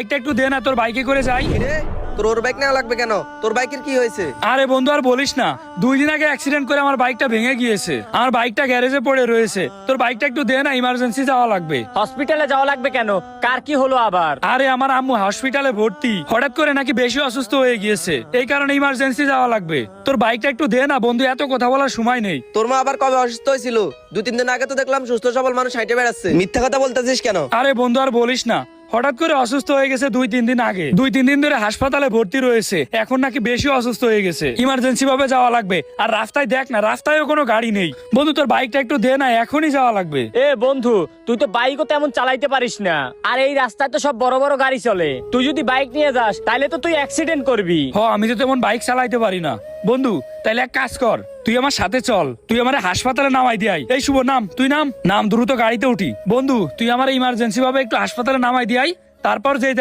বাইকটা একটু দে না তোর বাইকে করে যাই। তোর ওর বাইক নেওয়া লাগবে কেন? তোর বাইকের কি হয়েছে? আরে বন্ধু আর বলিস না। দুই দিন আগে অ্যাক্সিডেন্ট করে আমার বাইকটা ভেঙে গিয়েছে। আমার বাইকটা গ্যারেজে পড়ে রয়েছে। তোর বাইকটা একটু দে না ইমার্জেন্সি যাওয়া লাগবে। হসপিটালে যাওয়া লাগবে কেন? কার কি হলো আবার? আরে আমার আম্মু হসপিটালে ভর্তি। হঠাৎ করে নাকি বেশি অসুস্থ হয়ে গিয়েছে। এই কারণে ইমার্জেন্সি যাওয়া লাগবে। তোর বাইকটা একটু দে না বন্ধু এত কথা বলার সময় নেই। তোর মা আবার কবে অসুস্থ হয়েছিল? দু তিন দিন আগে তো দেখলাম সুস্থ সবল মানুষ হাইটে বেড়াচ্ছে। মিথ্যা কথা বলতেছিস কেন? আরে বন্ধু আর বলিস না। হঠাৎ করে অসুস্থ হয়ে গেছে দুই তিন দিন আগে। দুই তিন দিন ধরে হাসপাতালে ভর্তি রয়েছে। এখন নাকি বেশি অসুস্থ হয়ে গেছে। ইমার্জেন্সি ভাবে যাওয়া লাগবে। আর রাস্তায় দেখ না রাস্তায়ও কোনো গাড়ি নেই। বন্ধু তোর বাইকটা একটু দে না এখনই যাওয়া লাগবে। এ বন্ধু তুই তো বাইকও তেমন চালাইতে পারিস না। আর এই রাস্তায় তো সব বড় বড় গাড়ি চলে। তুই যদি বাইক নিয়ে যাস তাহলে তো তুই অ্যাক্সিডেন্ট করবি। হ আমি তো তেমন বাইক চালাইতে পারি না। বন্ধু, তাইলে এক কাজ কর। তুই আমার সাথে চল। তুই আমার হাসপাতালে নামাই দিয়াই এই শুভ, নাম? তুই নাম? নাম, দ্রুত গাড়িতে উঠি। বন্ধু, তুই আমার ইমার্জেন্সি ভাবে একটু হাসপাতালে নামাই দিয়াই তারপর যে